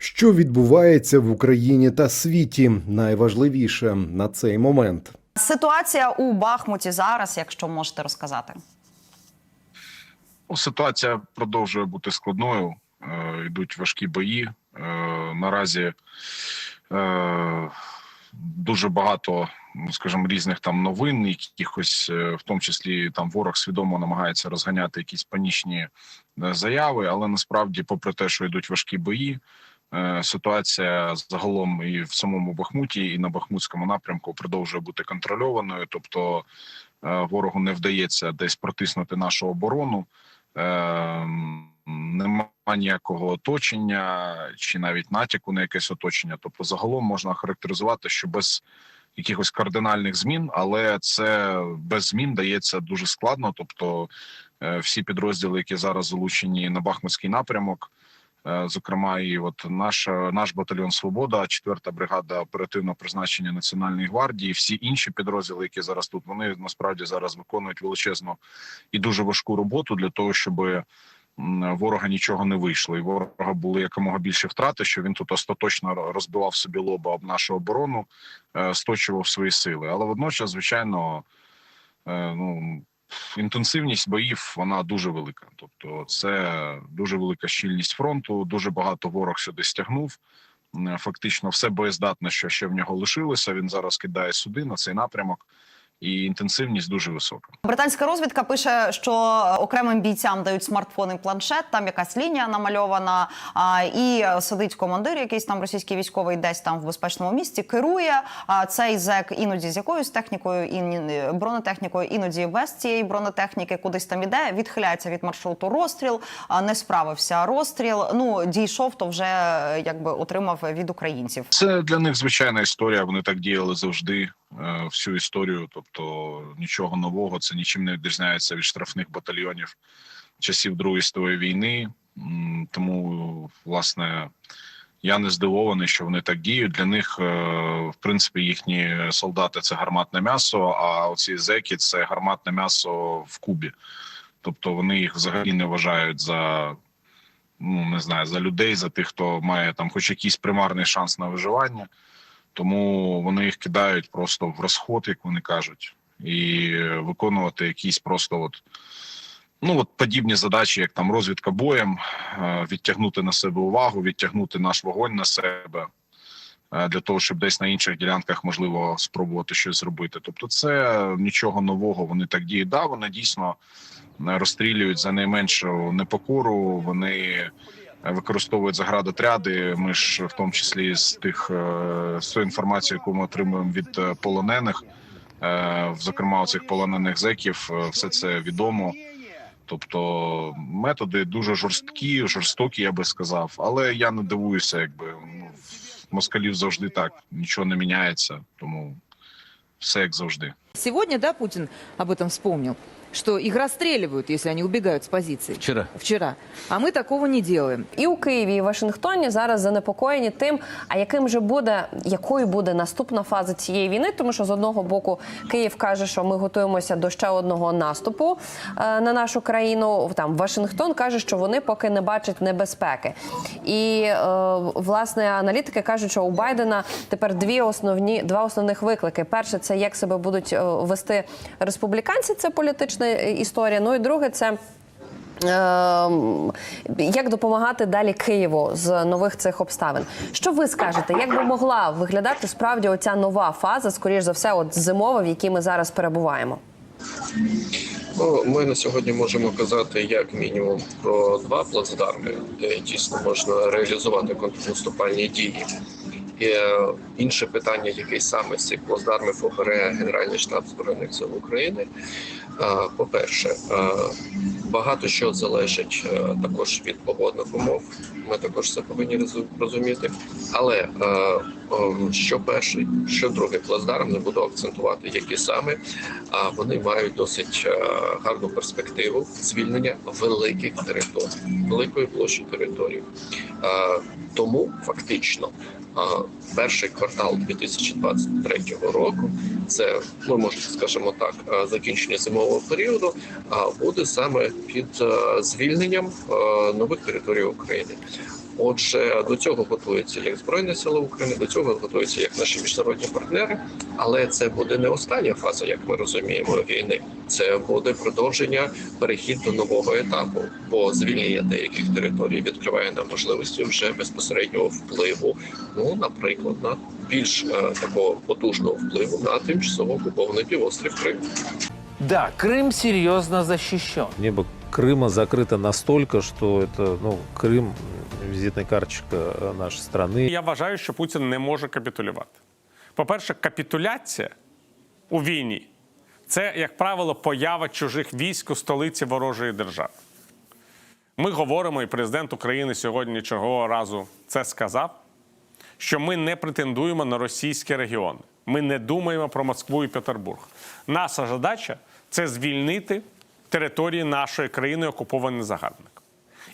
Що відбувається в Україні та світі? Найважливіше на цей момент. Ситуація у Бахмуті зараз, якщо можете розказати. Ну, Ситуація продовжує бути складною. Е, Йдуть важкі бої. Е, Наразі е, дуже багато, ну, скажімо, різних там новин, якихось, в тому числі там ворог свідомо намагається розганяти якісь панічні заяви, але насправді, попри те, що йдуть важкі бої. Е, Ситуація загалом і в самому Бахмуті, і на Бахмутському напрямку продовжує бути контрольованою. Тобто е, ворогу не вдається десь протиснути нашу оборону. Е, Нема ніякого оточення чи навіть натяку на якесь оточення. Тобто, загалом можна характеризувати, що без якихось кардинальних змін, але це без змін дається дуже складно. Тобто, всі підрозділи, які зараз залучені на Бахмутський напрямок, зокрема, і от наш наш батальйон Свобода, 4-та бригада оперативного призначення Національної гвардії, всі інші підрозділи, які зараз тут, вони насправді зараз виконують величезну і дуже важку роботу для того, щоб ворога нічого не вийшло, і ворога були якомога більше втрати, що він тут остаточно розбивав собі лоба об нашу оборону, е, сточував свої сили. Але водночас, звичайно, е, ну. Інтенсивність боїв вона дуже велика. Тобто, це дуже велика щільність фронту. Дуже багато ворог сюди стягнув. Фактично, все боєздатне, що ще в нього лишилося. Він зараз кидає сюди на цей напрямок, і інтенсивність дуже висока. Британська розвідка пише, що окремим бійцям дають смартфон і планшет. Там якась лінія намальована, і сидить командир, якийсь там російський військовий, десь там в безпечному місці, керує. А цей зек іноді з якоюсь технікою, і бронетехнікою, іноді без цієї бронетехніки, кудись там іде, відхиляється від маршруту розстріл, не справився розстріл. Ну дійшов, то вже якби отримав від українців. Це для них звичайна історія. Вони так діяли завжди. Е, Всю історію, тобто нічого нового, це нічим не відрізняється від штрафних батальйонів часів Другої світової війни. Тому, власне, я не здивований, що вони так діють. Для них, е, в принципі, їхні солдати це гарматне м'ясо, а оці зеки це гарматне м'ясо в Кубі. Тобто вони їх взагалі не вважають за ну не знаю за людей, за тих, хто має там, хоч якийсь примарний шанс на виживання. Тому вони їх кидають просто в розход, як вони кажуть, і виконувати якісь просто от. Ну, от подібні задачі, як там розвідка боєм, е, відтягнути на себе увагу, відтягнути наш вогонь на себе е, для того, щоб десь на інших ділянках можливо спробувати щось зробити. Тобто, це нічого нового. Вони так діють. Да, вони дійсно е, розстрілюють за найменшу непокору. Вони використовують заградотряди. Ми ж в тому числі з тих е, з інформації, яку ми отримуємо від е, полонених, е, зокрема цих полонених зеків, все це відомо. Тобто методи дуже жорсткі, жорстокі, я би сказав. Але я не дивуюся, якби ну, москалів завжди так нічого не міняється, тому все як завжди. Сегодня, да, Путин об этом вспомнил, что их расстреливают, если они убегают с позиции. Вчера. Вчера. А мы такого не делаем. І у Києві, і в Вашингтоні зараз занепокоєні тим, а яким же буде, якою буде наступна фаза цієї війни, тому що з одного боку Київ каже, що ми готуємося до ще одного наступу е, на нашу країну. Там Вашингтон каже, що вони поки не бачать небезпеки. І е, власне аналітики кажуть, що у Байдена тепер дві основні два основних виклики: перше, це як себе будуть е, вести республіканці, це політична е, історія. Ну і друге, це. Ем, Як допомагати далі Києву з нових цих обставин? Що ви скажете? Як би могла виглядати справді оця нова фаза, скоріш за все, от зимова, в якій ми зараз перебуваємо? Ну, ми на сьогодні можемо казати як мінімум про два плацдарми, де дійсно можна реалізувати контрнаступальні дії. І інше питання, який саме з цих плацдармів обере Генеральний штаб збройних сил України. Е, По-перше, е, багато що залежить також від погодних умов. Ми також це повинні розуміти. Але що перший, що другий плацдарм, не буду акцентувати, які саме а вони мають досить гарну перспективу звільнення великих територій, великої площі території. Тому фактично перший квартал 2023 року, це ми можемо скажімо так, закінчення зимового періоду, а буде саме під звільненням нових територій України. Отже, до цього готуються як Збройні Сили України, до цього готуються як наші міжнародні партнери. Але це буде не остання фаза, як ми розуміємо, війни. Це буде продовження перехід до нового етапу, бо звільнення деяких територій відкриває нам можливості вже безпосереднього впливу. Ну, наприклад, на більш е, такого потужного впливу на тимчасово окупований півострів Крим. Да, Крым серьезно защищен. Небо Крыма закрыто настолько, что это, ну, Крым – визитная карточка э, нашей страны. Я вважаю, що Путін не може капітулювати. По-перше, капітуляція у війні це, як правило, поява чужих військ у столиці ворожої держави. Ми говоримо, і президент України сьогодні чергового разу це сказав, що ми не претендуємо на російські регіони. Ми не думаємо про Москву і Петербург. Наша задача це звільнити території нашої країни, окуповані загарбником.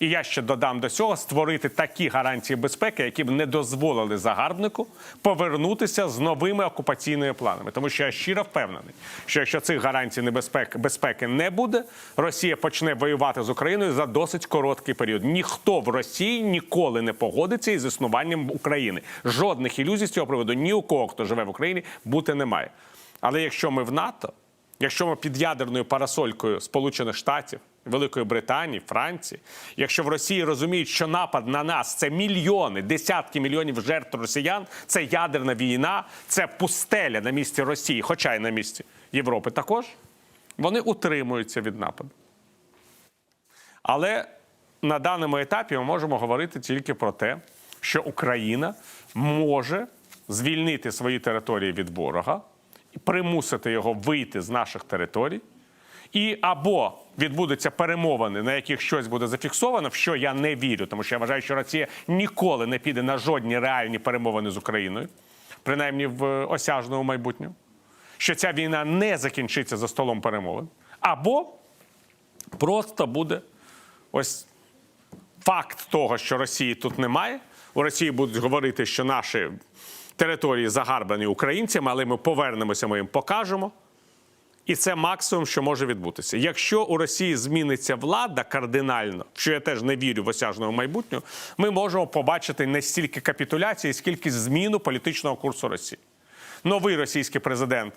І я ще додам до цього створити такі гарантії безпеки, які б не дозволили загарбнику повернутися з новими окупаційними планами. Тому що я щиро впевнений, що якщо цих гарантій небезпеки безпеки не буде, Росія почне воювати з Україною за досить короткий період. Ніхто в Росії ніколи не погодиться із існуванням України. Жодних ілюзій з цього приводу ні у кого, хто живе в Україні, бути немає. Але якщо ми в НАТО, якщо ми під ядерною парасолькою Сполучених Штатів, Великої Британії, Франції, якщо в Росії розуміють, що напад на нас це мільйони, десятки мільйонів жертв росіян, це ядерна війна, це пустеля на місці Росії, хоча й на місці Європи також, вони утримуються від нападу. Але на даному етапі ми можемо говорити тільки про те, що Україна може звільнити свої території від ворога, і примусити його вийти з наших територій, і або відбудуться перемовини, на яких щось буде зафіксовано, в що я не вірю, тому що я вважаю, що Росія ніколи не піде на жодні реальні перемовини з Україною, принаймні в е, осяжному майбутньому, що ця війна не закінчиться за столом перемовин, або просто буде ось факт того, що Росії тут немає. У Росії будуть говорити, що наші території загарбані українцями, але ми повернемося, ми їм покажемо. І це максимум, що може відбутися. Якщо у Росії зміниться влада кардинально, що я теж не вірю в осяжному майбутнього, ми можемо побачити не стільки капітуляції, скільки зміну політичного курсу Росії. Новий російський президент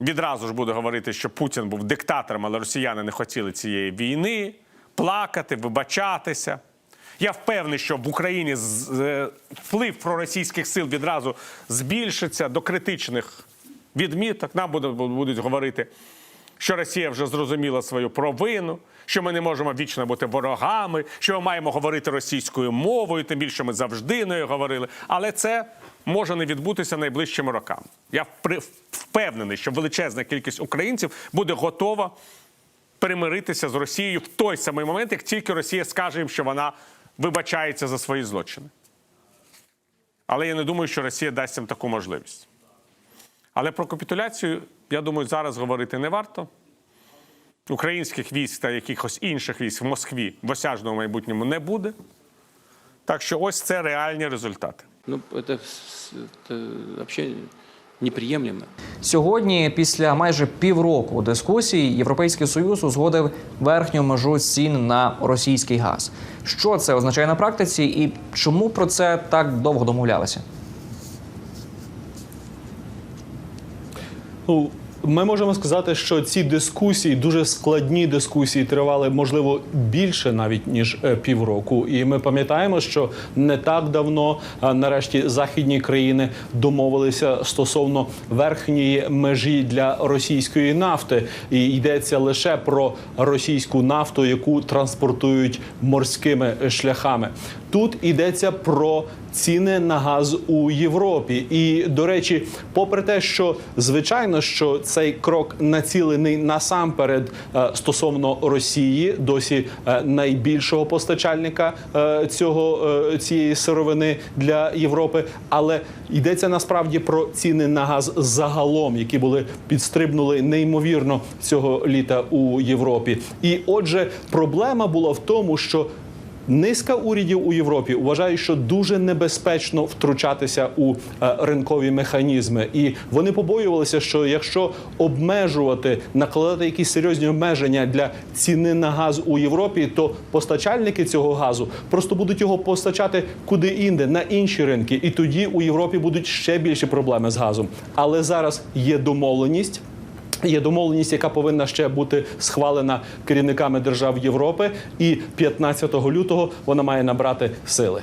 відразу ж буде говорити, що Путін був диктатором, але росіяни не хотіли цієї війни, плакати, вибачатися. Я впевнений, що в Україні е, вплив проросійських сил відразу збільшиться до критичних відміток. Нам буде- будуть говорити, що Росія вже зрозуміла свою провину, що ми не можемо вічно бути ворогами, що ми маємо говорити російською мовою, тим більше ми завжди нею говорили. Але це може не відбутися найближчими роками. Я впевнений, що величезна кількість українців буде готова перемиритися з Росією в той самий момент, як тільки Росія скаже їм, що вона вибачається за свої злочини. Але я не думаю, що Росія дасть їм таку можливість. Але про капітуляцію, я думаю, зараз говорити не варто. Українських військ та якихось інших військ в Москві в осяжному майбутньому не буде. Так що ось це реальні результати. Ну, с- это вообще неприемлемо. Сьогодні, після майже півроку дискусій, Європейський Союз узгодив верхню межу цін на російський газ. Що це означає на практиці, і чому про це так довго домовлялися? Ну, ми можемо сказати, що ці дискусії, дуже складні дискусії, тривали можливо більше навіть ніж е, півроку. І ми пам'ятаємо, що не так давно, нарешті, західні країни домовилися стосовно верхньої межі для російської нафти. І йдеться лише про російську нафту, яку транспортують морськими шляхами. Тут йдеться про ціни на газ у Європі. І до речі, попри те, що звичайно, що цей крок націлений насамперед е, стосовно Росії, досі е, найбільшого постачальника е, цього цієї сировини для Європи, але йдеться насправді про ціни на газ загалом, які були підстрибнули неймовірно цього літа у Європі. І отже, проблема була в тому, що Низка урядів у Європі вважає, що дуже небезпечно втручатися у е, ринкові механізми, і вони побоювалися, що якщо обмежувати, накладати якісь серйозні обмеження для ціни на газ у Європі, то постачальники цього газу просто будуть його постачати куди інде на інші ринки, і тоді у Європі будуть ще більші проблеми з газом. Але зараз є домовленість. Є домовленість, яка повинна ще бути схвалена керівниками держав Європи, і 15 лютого вона має набрати сили.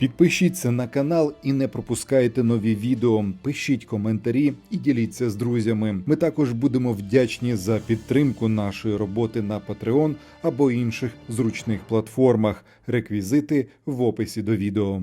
Підпишіться на канал і не пропускайте нові відео. Пишіть коментарі і діліться з друзями. Ми також будемо вдячні за підтримку нашої роботи на Patreon або інших зручних платформах. Реквізити в описі до відео.